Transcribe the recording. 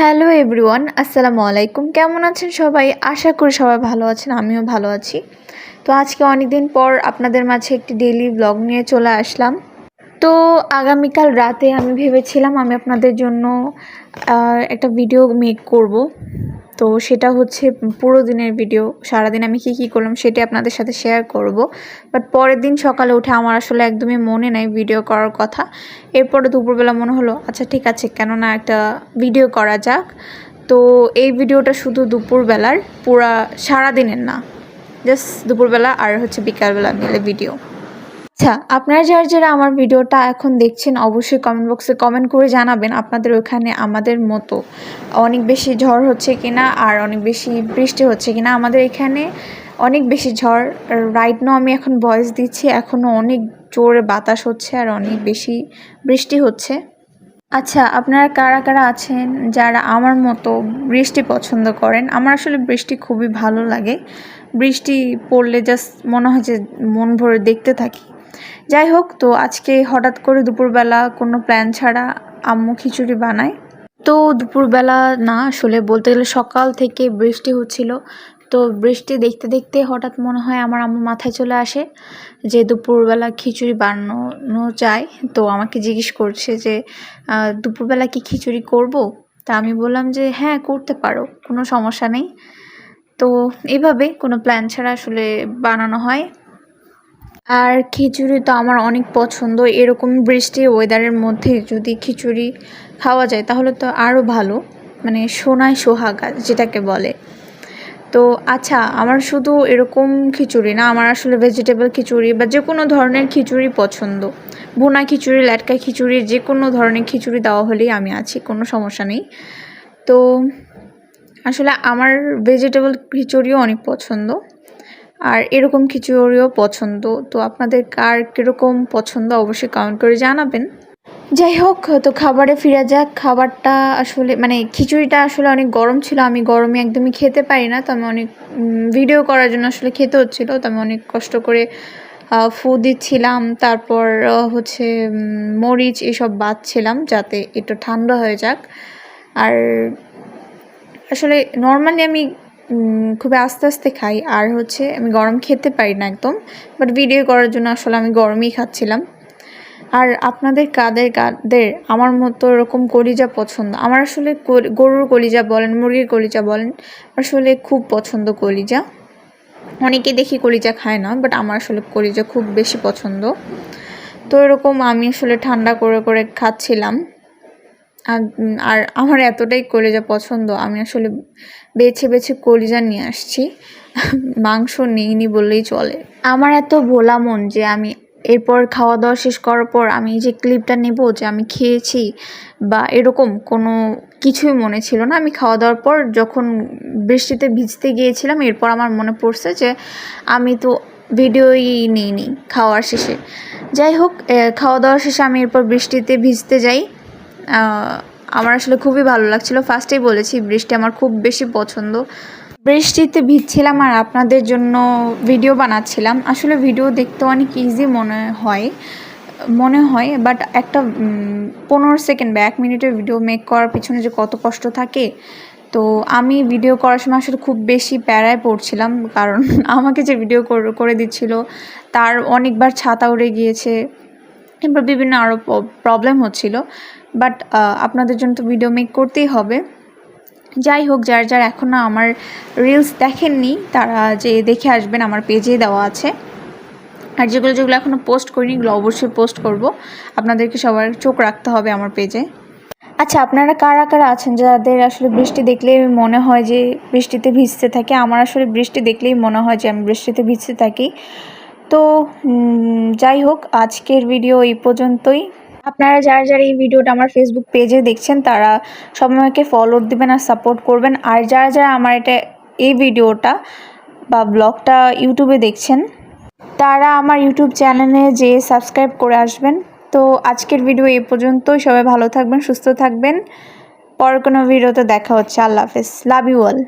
Hello everyone, আসসালামু আলাইকুম। কেমন আছেন সবাই? আশা করি সবাই ভালো আছেন, আমিও ভালো আছি। তো আজকে অনেক দিন পর আপনাদের মাঝে একটি ডেইলি ব্লগ নিয়ে চলে আসলাম। তো আগামীকাল রাতে আমি ভেবেছিলাম আমি আপনাদের জন্য একটা ভিডিও মেক করব। তো সেটা হচ্ছে পুরো দিনের ভিডিও সারাদিন আমি কী কী করলাম সেটা আপনাদের সাথে শেয়ার করব। বাট পরের দিন সকালে উঠে আমার আসলে একদমই মনে নাই ভিডিও করার কথা। এরপরে দুপুরবেলা মনে হলো আচ্ছা ঠিক আছে, কেননা একটা ভিডিও করা যাক। তো এই ভিডিওটা শুধু দুপুরবেলার, পুরা সারাদিনের না জাস্ট দুপুরবেলা আর হচ্ছে বিকালবেলা মিলে ভিডিও আচ্ছা আপনারা যারা যারা আমার ভিডিওটা এখন দেখছেন, অবশ্যই কমেন্ট বক্সে কমেন্ট করে জানাবেন আপনাদের ওখানে আমাদের মতো অনেক বেশি ঝড় হচ্ছে কিনা আর অনেক বেশি বৃষ্টি হচ্ছে কিনা। আমাদের এখানে অনেক বেশি ঝড়। রাইট নাও আমি এখন ভয়েস দিচ্ছি এখনও অনেক জোরে বাতাস হচ্ছে আর অনেক বেশি বৃষ্টি হচ্ছে। আচ্ছা আপনারা কারা কারা আছেন যারা আমার মতো বৃষ্টি পছন্দ করেন? আমার আসলে বৃষ্টি খুবই ভালো লাগে। বৃষ্টি পড়লে জাস্ট মনে হয় যে মন ভরে দেখতে থাকি। যাই হোক, তো আজকে হঠাৎ করে দুপুরবেলা কোনো প্ল্যান ছাড়া আম্মু খিচুড়ি বানায়। তো দুপুরবেলা না, আসলে বলতে গেলে সকাল থেকে বৃষ্টি হচ্ছিল। তো বৃষ্টি দেখতে দেখতে হঠাৎ মনে হয় আমার আম্মু মাথায় চলে আসে যে দুপুরবেলা খিচুড়ি বানানো যায়। তো আমাকে জিজ্ঞেস করছে যে দুপুরবেলা কি খিচুড়ি করব? তা আমি বললাম যে হ্যাঁ করতে পারো, কোনো সমস্যা নেই। তো এভাবে কোনো প্ল্যান ছাড়া আসলে বানানো হয়। আর খিচুড়ি তো আমার অনেক পছন্দ। এরকম বৃষ্টি ওয়েদারের মধ্যে যদি খিচুড়ি খাওয়া যায়, তাহলে তো আরও ভালো। মানে সোনায় সোহাগা, যেটাকে বলে। তো আচ্ছা আমার শুধু এরকম খিচুড়ি না, আমার আসলে ভেজিটেবল খিচুড়ি বা যে কোনো ধরনের খিচুড়ি পছন্দ। ভুনা খিচুড়ি ল্যাটকা খিচুড়ি যে কোনো ধরনের খিচুড়ি দেওয়া হলেই আমি আছি, কোনো সমস্যা নেই। তো আসলে আমার ভেজিটেবল খিচুড়িও অনেক পছন্দ। আর এরকম খিচুড়িও পছন্দ, তো আপনাদের কার কীরকম পছন্দ অবশ্যই কমেন্ট করে জানাবেন। যাই হোক, তো খাবারে ফিরে যাক, খাবারটা আসলে মানে খিচুড়িটা আসলে অনেক গরম ছিল, আমি গরমে একদমই খেতে পারি না, তো আমি অনেক ভিডিও করার জন্য আসলে খেতে হচ্ছিল, তো আমি অনেক কষ্ট করে ফু দিচ্ছিলাম, তারপর হচ্ছে মরিচ এসব বাঁধছিলাম যাতে একটু ঠান্ডা হয়ে যাক। আর আসলে নর্মালি আমি খুবই আস্তে আস্তে খাই। আর হচ্ছে আমি গরম খেতে পারি না একদম বাট ভিডিও করার জন্য আসলে আমি গরমই খাচ্ছিলাম। আর আপনাদের কাদের কাদের? আমার মতো এরকম কলিজা পছন্দ। আমার আসলে গরুর কলিজা বলেন, মুরগির কলিজা বলেন, আসলে খুব পছন্দ কলিজা। অনেকে দেখি কলিজা খায় না বাট আমার আসলে কলিজা খুব বেশি পছন্দ। তো এরকম আমি আসলে ঠান্ডা করে করে খাচ্ছিলাম। আর আমার এতটাই কলিজা পছন্দ, আমি আসলে বেছে বেছে কলিজা নিয়ে আসছি। মাংস নিইনি বললেই চলে। আমার এত ভোলা মন যে আমি এরপর খাওয়া দাওয়া শেষ করার পর আমি যে ক্লিপটা নেব যে আমি খেয়েছি বা এরকম কোনো কিছুই মনে ছিল না, আমি খাওয়া দাওয়ার পর যখন বৃষ্টিতে ভিজতে গিয়েছিলাম, এরপর আমার মনে পড়ছে যে আমি তো ভিডিওই নিইনি খাওয়ার শেষে। যাই হোক খাওয়া দাওয়া শেষে আমি এরপর বৃষ্টিতে ভিজতে যাই। আমার আসলে খুবই ভালো লাগছিল। ফার্স্টেই বলেছি, বৃষ্টি আমার খুব বেশি পছন্দ। বৃষ্টিতে ভিজছিলাম আর আপনাদের জন্য ভিডিও বানাচ্ছিলাম। আসলে ভিডিও দেখতে অনেক ইজি মনে হয় মনে হয় বাট একটা পনেরো সেকেন্ড বা এক মিনিটের ভিডিও মেক করার পিছনে যে কত কষ্ট থাকে, তো আমি ভিডিও করার সময় আসলে খুব বেশি প্যারায় পড়ছিলাম, কারণ আমাকে যে ভিডিও কর- দিচ্ছিল, তার অনেকবার ছাতা উড়ে গিয়েছে। এবার বিভিন্ন আরও প্রবলেম হচ্ছিল বাট আপনাদের জন্য তো ভিডিও মেক করতেই হবে। যাই হোক, যার যার এখনও আমার রিলস দেখেননি, তারা যে দেখে আসবেন আমার পেজেই দেওয়া আছে। আর যেগুলো যেগুলো এখনও পোস্ট করিনি, এগুলো অবশ্যই পোস্ট করব। আপনাদেরকে সবার চোখ রাখতে হবে আমার পেজে আচ্ছা আপনারা কারা কারা আছেন? যাদের আসলে বৃষ্টি দেখলেই মনে হয় যে বৃষ্টিতে ভিজতে থাকে, আমার আসলে বৃষ্টি দেখলেই মনে হয় যে আমি বৃষ্টিতে ভিজতে থাকি। তো যাই হোক, আজকের ভিডিও এই পর্যন্তই। আপনারা যারা যারা এই ভিডিওটা আমার ফেসবুক পেজে দেখছেন, তারা সবাই আমাকে ফলো দিবেন আর সাপোর্ট করবেন। আর যারা যারা আমার এটা, এই ভিডিওটা বা ব্লগটা ইউটিউবে দেখছেন, তারা আমার ইউটিউব চ্যানেলে যেয়ে সাবস্ক্রাইব করে আসবেন। তো, আজকের ভিডিও এই পর্যন্তই। সবাই ভালো থাকবেন, সুস্থ থাকবেন। পর কোনো ভিডিওতে দেখা হচ্ছে। আল্লাহ হাফেজ। Love you all